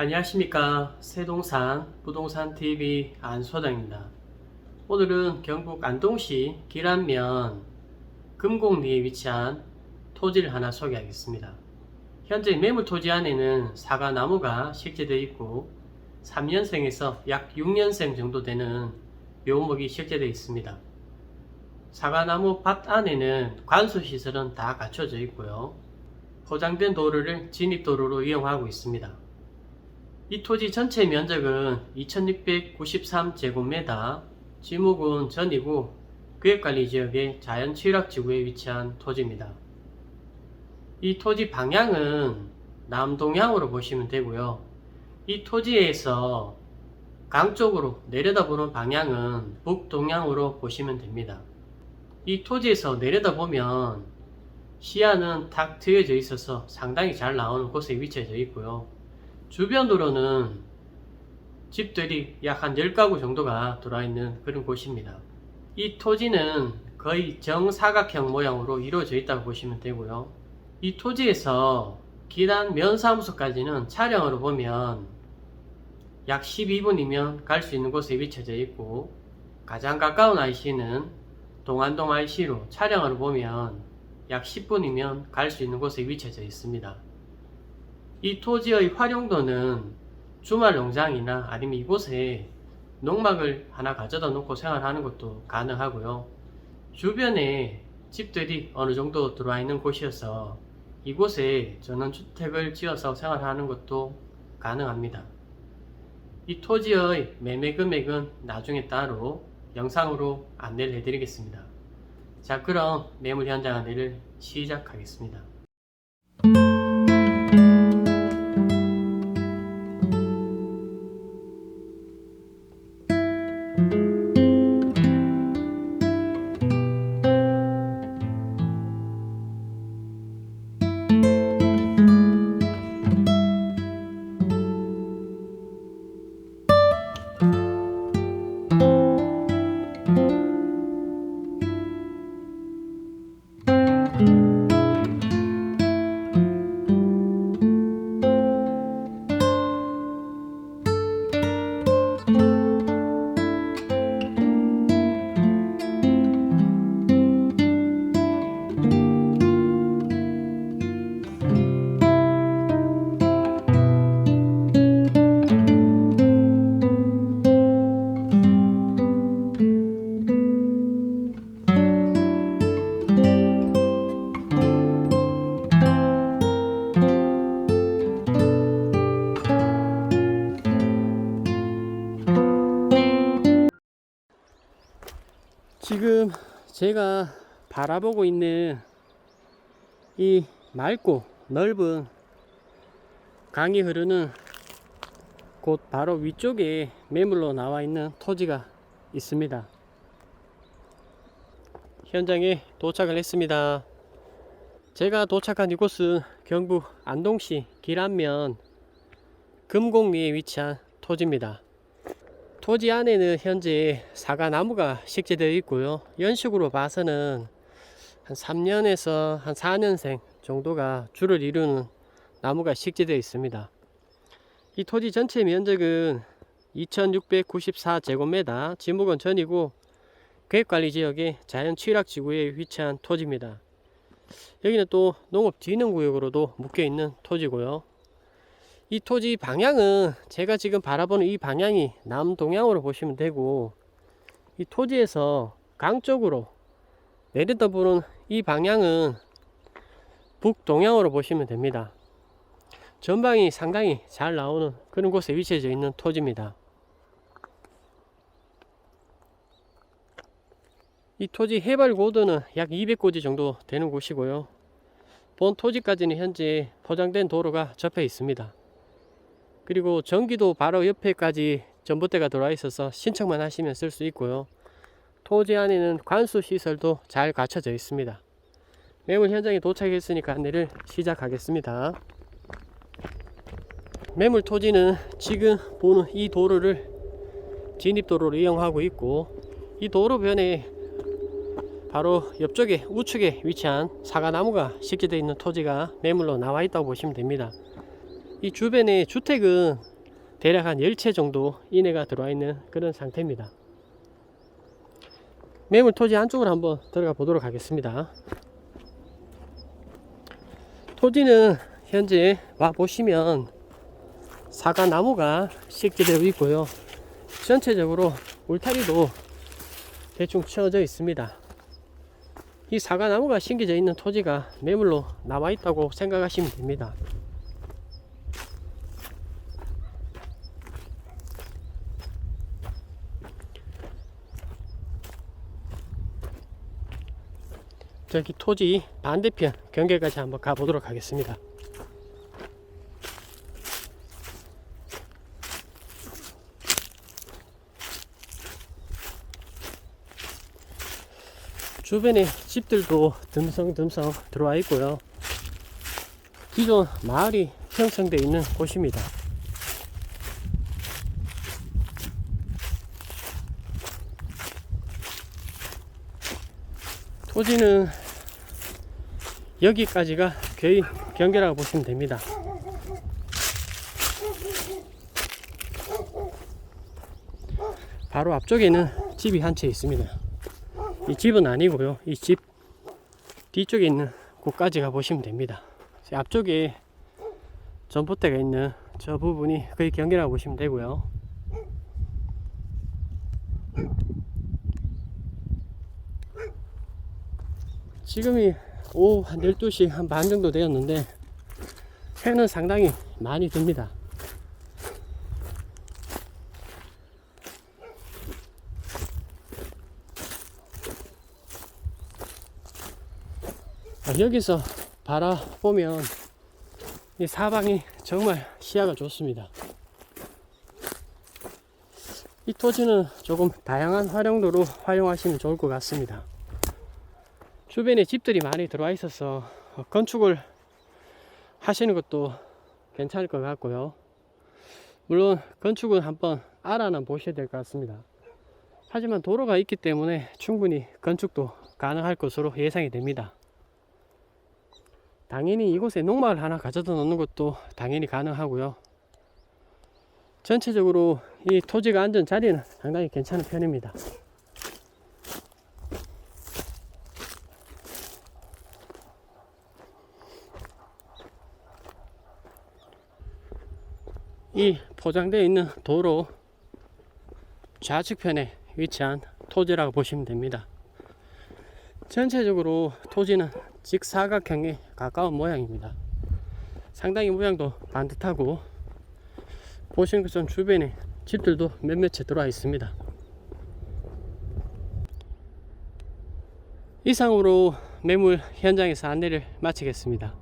안녕하십니까 세동산 부동산 TV 안소장입니다. 오늘은 경북 안동시 기란면 금곡리에 위치한 토지를 하나 소개하겠습니다. 현재 매물 토지 안에는 사과 나무가 식재되어 있고 3년생에서 약 6년생 정도 되는 묘목이 식재되어 있습니다. 사과나무 밭 안에는 관수 시설은 다 갖춰져 있고요. 포장된 도로를 진입도로로 이용하고 있습니다. 이 토지 전체 면적은 2693제곱미터, 지목은 전이고 구획관리지역의 자연취락지구에 위치한 토지입니다. 이 토지 방향은 남동향으로 보시면 되고요. 이 토지에서 강 쪽으로 내려다보는 방향은 북동향으로 보시면 됩니다. 이 토지에서 내려다보면 시야는 탁 트여져 있어서 상당히 잘 나오는 곳에 위치해져 있고요. 주변 도로는 집들이 약 한 10가구 정도가 들어와 있는 그런 곳입니다. 이 토지는 거의 정사각형 모양으로 이루어져 있다고 보시면 되고요. 이 토지에서 기란 면사무소까지는 차량으로 보면 약 12분이면 갈 수 있는 곳에 위치해져 있고 가장 가까운 IC는 동안동 IC로 차량으로 보면 약 10분이면 갈 수 있는 곳에 위치해져 있습니다. 이 토지의 활용도는 주말 농장이나 아니면 이곳에 농막을 하나 가져다 놓고 생활하는 것도 가능하고요. 주변에 집들이 어느 정도 들어와 있는 곳이어서 이곳에 전원주택을 지어서 생활하는 것도 가능합니다. 이 토지의 매매 금액은 나중에 따로 영상으로 안내를 해드리겠습니다. 자, 그럼 매물 현장 안내를 시작하겠습니다. 지금 제가 바라보고 있는 이 맑고 넓은 강이 흐르는 곳 바로 위쪽에 매물로 나와 있는 토지가 있습니다. 현장에 도착을 했습니다. 제가 도착한 이곳은 경북 안동시 기란면 금곡리에 위치한 토지입니다. 토지 안에는 현재 사과나무가 식재되어 있고요. 연식으로 봐서는 한 3년에서 한 4년생 정도가 주를 이루는 나무가 식재되어 있습니다. 이 토지 전체 면적은 2694제곱미터, 지목은 전이고 계획관리지역의 자연취락지구에 위치한 토지입니다. 여기는 또 농업진흥구역으로도 묶여있는 토지고요. 이 토지 방향은 제가 지금 바라보는 이 방향이 남동향으로 보시면 되고 이 토지에서 강 쪽으로 내려다보는 이 방향은 북동향으로 보시면 됩니다. 전방이 상당히 잘 나오는 그런 곳에 위치해져 있는 토지입니다. 이 토지 해발 고도는 약 200고지 정도 되는 곳이고요. 본 토지까지는 현재 포장된 도로가 접해 있습니다. 그리고 전기도 바로 옆에까지 전봇대가 들어와 있어서 신청만 하시면 쓸 수 있고요. 토지 안에는 관수 시설도 잘 갖춰져 있습니다. 매물 현장에 도착했으니까 안내를 시작하겠습니다. 매물 토지는 지금 보는 이 도로를 진입도로로 이용하고 있고 이 도로변에 바로 옆쪽에 우측에 위치한 사과나무가 식재되어 있는 토지가 매물로 나와 있다고 보시면 됩니다. 이 주변에 주택은 대략 한 10채 정도 이내가 들어와 있는 그런 상태입니다. 매물 토지 안쪽으로 한번 들어가 보도록 하겠습니다. 토지는 현재 와 보시면 사과 나무가 식재되어 있고요. 전체적으로 울타리도 대충 쳐져 있습니다. 이 사과 나무가 심겨져 있는 토지가 매물로 남아 있다고 생각하시면 됩니다. 저기 토지 반대편 경계까지 한번 가보도록 하겠습니다. 주변에 집들도 듬성듬성 들어와 있고요. 기존 마을이 형성되어 있는 곳입니다. 토지는 여기까지가 거의 경계라고 보시면 됩니다. 바로 앞쪽에는 집이 한 채 있습니다. 이 집은 아니고요. 이 집 뒤쪽에 있는 곳까지 가보시면 됩니다. 앞쪽에 전봇대가 있는 저 부분이 거의 경계라고 보시면 되고요. 지금이 오후 한 12시 한 반 정도 되었는데 해는 상당히 많이 듭니다. 아, 여기서 바라보면 이 사방이 정말 시야가 좋습니다. 이 토지는 조금 다양한 활용도로 활용하시면 좋을 것 같습니다. 주변에 집들이 많이 들어와 있어서 건축을 하시는 것도 괜찮을 것 같고요. 물론 건축은 한번 알아는 보셔야 될 것 같습니다. 하지만 도로가 있기 때문에 충분히 건축도 가능할 것으로 예상이 됩니다. 당연히 이곳에 농마을 하나 가져다 놓는 것도 당연히 가능하고요. 전체적으로 이 토지가 앉은 자리는 상당히 괜찮은 편입니다. 이 포장되어 있는 도로 좌측편에 위치한 토지라고 보시면 됩니다. 전체적으로 토지는 직사각형에 가까운 모양입니다. 상당히 모양도 반듯하고 보시는 것처럼 주변에 집들도 몇몇 채 들어와 있습니다. 이상으로 매물 현장에서 안내를 마치겠습니다.